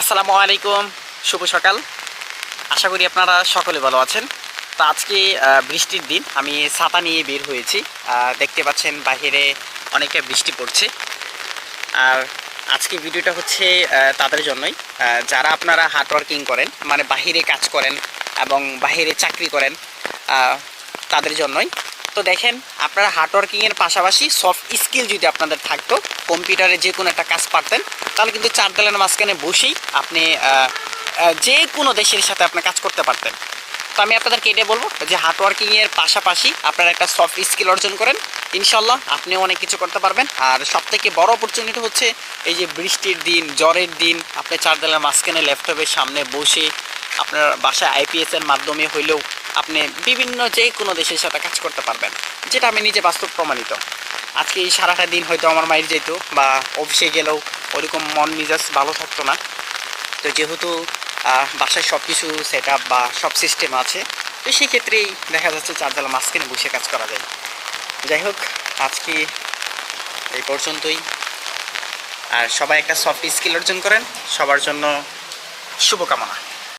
আসসালামু আলাইকুম, শুভ সকাল। আশা করি আপনারা সকলে ভালো আছেন। তো আজকে বৃষ্টির দিন, আমি ছাতা নিয়ে বের হয়েছি। দেখতে পাচ্ছেন বাইরে অনেকটা বৃষ্টি পড়ছে। আর আজকে ভিডিওটা হচ্ছে তাদের জন্যই। যারা আপনারা হার্ড ওয়ার্কিং করেন মানে বাহিরে কাজ করেন এবং বাহিরে চাকরি করেন তাদের জন্যই। তো দেখেন, আপনারা হার্ড ওয়ার্কিংয়ের পাশাপাশি সফট স্কিল যদি আপনাদের থাকতো কম্পিউটারে যে কোনো একটা কাজ পারতেন, তাহলে কিন্তু চার দেলের মাঝখানে বসেই আপনি যে কোনো দেশের সাথে আপনি কাজ করতে পারতেন। তো আমি আপনাদেরকে এটাই বলব যে হার্ড ওয়ার্কিংয়ের পাশাপাশি আপনারা একটা সফট স্কিল অর্জন করেন। ইনশাল্লাহ আপনিও অনেক কিছু করতে পারবেন। আর সব থেকে বড় অপরচুনিটি হচ্ছে এই যে বৃষ্টির দিন, জ্বরের দিন, আপনি চার দেলের মাঝখানে ল্যাপটপের সামনে বসে আপনার বাসায় আইপিএস এর মাধ্যমে হইলেও বিভিন্ন যে কোনো দেশের সাথে কাজ করতে পারবেন, যেটা আমি নিজে বাস্তব প্রমাণিত। আজকে এই সারাটা দিন হয়তো আমার মায়ের যেত বা অফিসে গেলেও ওরকম মন মেজাজ ভালো থাকতো না। তো যেহেতু বাসায় সব কিছু সেট বা সব সিস্টেম আছে, তো সেই ক্ষেত্রেই দেখা যাচ্ছে চারজালা মাঝখানে বসে কাজ করা যায়। যাই হোক, আজকে এই পর্যন্তই। আর সবাই একটা সফট স্কিল অর্জন করেন। সবার জন্য শুভকামনা।